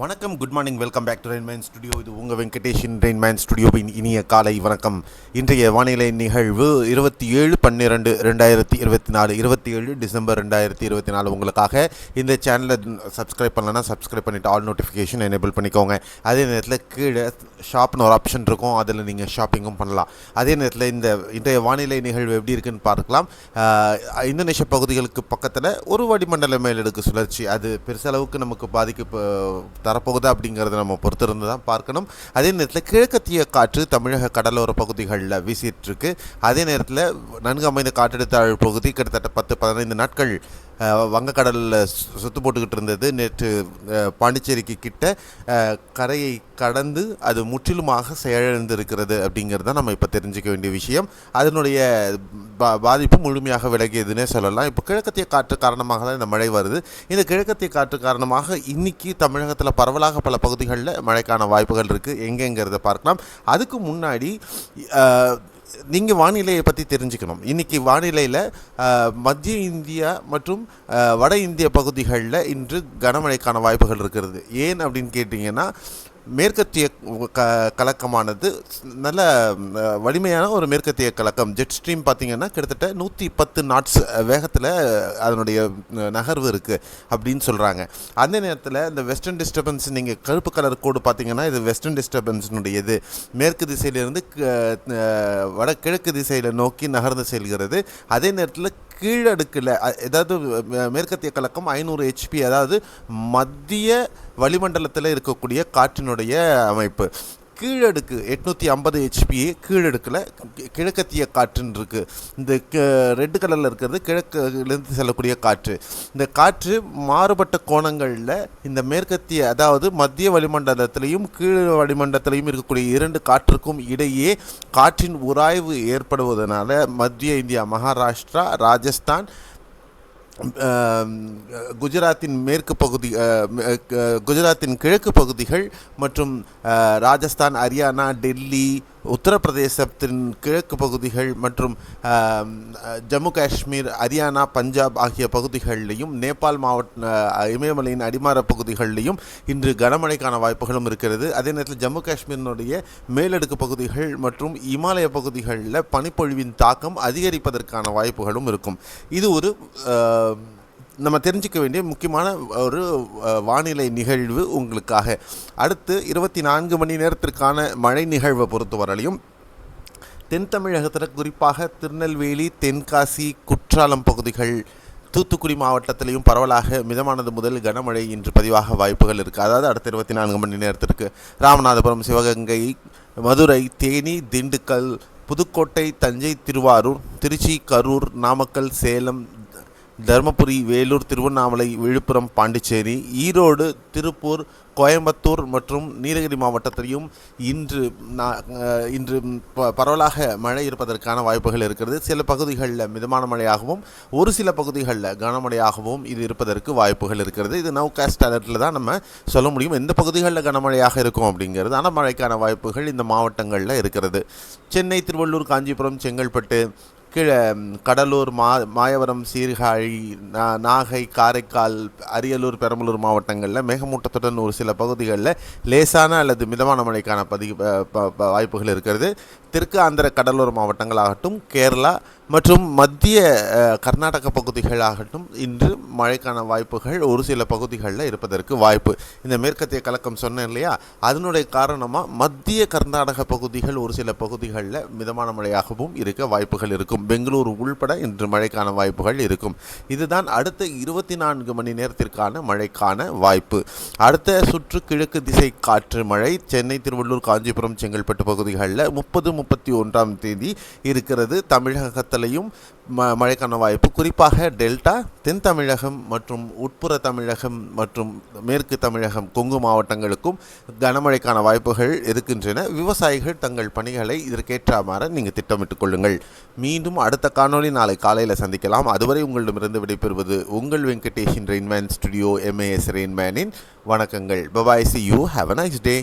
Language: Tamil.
வணக்கம் good morning welcome back to Rainman studio இது உங்கள் வெங்கடேஷன் ரெயின்மேன் ஸ்டுடியோவின் இனிய காலை வணக்கம். இன்றைய வானிலை நிகழ்வு இருபத்தி ஏழு பன்னிரெண்டு ரெண்டாயிரத்தி இருபத்தி நாலு இருபத்தி ஏழு டிசம்பர் ரெண்டாயிரத்தி இருபத்தி நாலு உங்களுக்காக இந்த சேனலை சப்ஸ்கிரைப் பண்ணலன்னா சப்ஸ்கிரைப் பண்ணிவிட்டு ஆல் நோட்டிஃபிகேஷன் எனேபிள் பண்ணிக்கோங்க. அதே நேரத்தில் கீழே ஷாப்னு ஒரு ஆப்ஷன் இருக்கும். அதில் நீங்கள் ஷாப்பிங்கும் பண்ணலாம். அதே நேரத்தில் இந்த இன்றைய வானிலை நிகழ்வு எப்படி இருக்குன்னு பார்க்கலாம். இந்தோனேஷிய பகுதிகளுக்கு பக்கத்தில் ஒரு வடிமண்டல மேலடுக்கு சுழற்சி. அது பெருசளவுக்கு நமக்கு பாதிக்க தரப்போகுதா அப்படிங்கிறத நம்ம பொறுத்திருந்து தான் பார்க்கணும். அதே நேரத்தில் கிழக்கத்திய காற்று தமிழக கடலோர பகுதிகளில் வீசிட்டு இருக்கு. அதே நேரத்தில் நன்கு அமைந்த காற்றழுத்த பகுதி கிட்டத்தட்ட பத்து பதினைந்து நாட்கள் வங்கக்கடலில் சு- சுத்து போட்டுக்கிட்டு இருந்தது. நேற்று பாண்டிச்சேரிக்கு கிட்ட கரையை கடந்து அது முற்றிலுமாக செயலிழந்திருக்கிறது அப்படிங்கிறது தான் நம்ம இப்போ தெரிஞ்சுக்க வேண்டிய விஷயம். அதனுடைய பா பாதிப்பு முழுமையாக விலகியதுன்னே சொல்லலாம். இப்போ கிழக்கத்திய காற்று காரணமாக தான் இந்த மழை வருது. இந்த கிழக்கத்திய காற்று காரணமாக இன்னைக்கு தமிழகத்தில் பரவலாக பல பகுதிகளில் மழைக்கான வாய்ப்புகள் இருக்குது எங்கெங்கிறத பார்க்கலாம். அதுக்கு முன்னாடி நீங்கள் வானிலையை பற்றி தெரிஞ்சுக்கணும். இன்றைக்கி வானிலையில் மத்திய இந்தியா மற்றும் வட இந்திய பகுதிகளில் இன்று கனமழைக்கான வாய்ப்புகள் இருக்கிறது. ஏன் அப்படின்னு கேட்டிங்கன்னா மேற்கத்திய க கலக்கமானது நல்ல வலிமையான ஒரு மேற்கத்திய கலக்கம். ஜெட் ஸ்ட்ரீம் பார்த்திங்கன்னா கிட்டத்தட்ட நூற்றி பத்து நாட்ஸ் வேகத்தில் அதனுடைய நகர்வு இருக்குது அப்படின்னு சொல்கிறாங்க அந்த நேரத்தில் இந்த வெஸ்டர்ன் டிஸ்டர்பன்ஸ் நீங்கள் கருப்பு கலர் கோடு பார்த்தீங்கன்னா இது வெஸ்டர்ன் டிஸ்டர்பன்ஸினுடைய இது மேற்கு திசையிலிருந்து க- திசையில் நோக்கி நகர்ந்து செல்கிறது. அதே நேரத்தில் கீழடுக்கில் ஏதாவது மேற்கத்திய கலக்கம் ஐநூறு ஹெச்பி அதாவது மத்திய வளிமண்டலத்தில் இருக்கக்கூடிய காற்றினுடைய அமைப்பு. கீழடுக்கு எட்நூற்றி ஐம்பது ஹெச்பி கீழடுக்கில் கிழக்கத்திய காற்றுன்னு இருக்குது இந்த ரெட் கலரில் இருக்கிறது கிழக்குலேருந்து செல்லக்கூடிய காற்று. இந்த காற்று மாறுபட்ட கோணங்களில் இந்த மேற்கத்திய அதாவது மத்திய வளிமண்டலத்திலையும் கீழ் வளிமண்டலத்திலையும் இருக்கக்கூடிய இரண்டு காற்றுக்கும் இடையே காற்றின் உராய்வு ஏற்படுவதனால மத்திய இந்தியா மகாராஷ்டிரா ராஜஸ்தான் குஜராத்தின் மேற்கு பகுதி குஜராத்தின் கிழக்கு பகுதிகள் மற்றும் ராஜஸ்தான் ஹரியானா டெல்லி உத்தரப்பிரதேசத்தின் கிழக்கு பகுதிகள் மற்றும் ஜம்மு காஷ்மீர் ஹரியானா பஞ்சாப் ஆகிய பகுதிகளிலையும் நேபாள் மாவட்ட இமயமலையின் அடிமார பகுதிகளிலையும் இன்று கனமழைக்கான வாய்ப்புகளும் இருக்கிறது. அதே நேரத்தில் ஜம்மு காஷ்மீரினுடைய மேலடுக்கு பகுதிகள் மற்றும் இமாலய பகுதிகளில் பனிப்பொழிவின் தாக்கம் அதிகரிப்பதற்கான வாய்ப்புகளும் இருக்கும். இது ஒரு நம்ம தெரிஞ்சுக்க வேண்டிய முக்கியமான ஒரு வானிலை நிகழ்வு உங்களுக்காக. அடுத்து இருபத்தி நான்கு மணி நேரத்திற்கான மழை நிகழ்வை பொறுத்தவரையிலும் தென் தமிழகத்தில் குறிப்பாக திருநெல்வேலி தென்காசி குற்றாலம் பகுதிகள் தூத்துக்குடி மாவட்டத்திலையும் பரவலாக மிதமானது முதல் கனமழை இன்று பதிவாக வாய்ப்புகள் இருக்குது அதாவது அடுத்த இருபத்தி நான்கு மணி நேரத்திற்கு ராமநாதபுரம் சிவகங்கை மதுரை தேனி திண்டுக்கல் புதுக்கோட்டை தஞ்சை திருவாரூர் திருச்சி கரூர் நாமக்கல் சேலம் தருமபுரி வேலூர் திருவண்ணாமலை விழுப்புரம் பாண்டிச்சேரி ஈரோடு திருப்பூர் கோயம்புத்தூர் மற்றும் நீலகிரி மாவட்டத்திலையும் இன்று நா- இன்று ப- பரவலாக மழை இருப்பதற்கான வாய்ப்புகள் இருக்கிறது. சில பகுதிகளில் மிதமான மழையாகவும் ஒரு சில பகுதிகளில் கனமழையாகவும் இது இருப்பதற்கு வாய்ப்புகள் இருக்கிறது. இது நவ் காஸ்ட் அலர்ட்டில் தான் நம்ம சொல்ல முடியும். எந்த பகுதிகளில் கனமழையாக இருக்கும் அப்படிங்கிறது ஆனால் மழைக்கான வாய்ப்புகள் இந்த மாவட்டங்களில் இருக்கிறது. சென்னை திருவள்ளூர் காஞ்சிபுரம் செங்கல்பட்டு கீழே கடலூர் மா மாயவரம் சீர்காழி நா- நாகை காரைக்கால் அரியலூர் பெரம்பலூர் மாவட்டங்களில் மேகமூட்டத்துடன் ஒரு சில பகுதிகளில் லேசான அல்லது மிதமான மழைக்கான பதி ப- வாய்ப்புகள் இருக்கிறது. தெற்கு ஆந்திர கடலோர மாவட்டங்களாகட்டும் கேரளா மற்றும் மத்திய கர்நாடக பகுதிகளாகட்டும் இன்று மழைக்கான வாய்ப்புகள் ஒரு சில பகுதிகளில் இருப்பதற்கு வாய்ப்பு. இந்த மேற்கத்திய கலக்கம் சொன்னேன் இல்லையா? அதனுடைய காரணமாக மத்திய கர்நாடக பகுதிகள் ஒரு சில பகுதிகளில் மிதமான மழையாகவும் இருக்க வாய்ப்புகள் இருக்கும். பெங்களூரு உள்பட இன்று மழைக்கான வாய்ப்புகள் இருக்கும். இதுதான் அடுத்த இருபத்தி நான்கு மணி நேரத்திற்கான மழைக்கான வாய்ப்பு. அடுத்த சுற்று கிழக்கு திசை காற்று மழை. சென்னை திருவள்ளூர் காஞ்சிபுரம் செங்கல்பட்டு பகுதிகளில் முப்பது முப்பத்தி ஒன்றாம் தேதி இருக்கிறது. தமிழகத்தை தமிழகத்திலையும் ம மழைக்கான வாய்ப்பு. குறிப்பாக டெல்டா தென் தமிழகம் மற்றும் உட்புற தமிழகம் மற்றும் மேற்கு தமிழகம் கொங்கு மாவட்டங்களுக்கும் கனமழைக்கான வாய்ப்புகள் இருக்கின்றன. விவசாயிகள் தங்கள் பணிகளை இதற்கேற்றாமாற நீங்கள் திட்டமிட்டுக் கொள்ளுங்கள். மீண்டும் அடுத்த காணொளி நாளை காலையில் சந்திக்கலாம். அதுவரை உங்களிடமிருந்து விடைபெறுவது உங்கள் வெங்கடேஷின் Rainman studio M A S ரெயின்மேனின் வணக்கங்கள். Bye bye see you have a nice day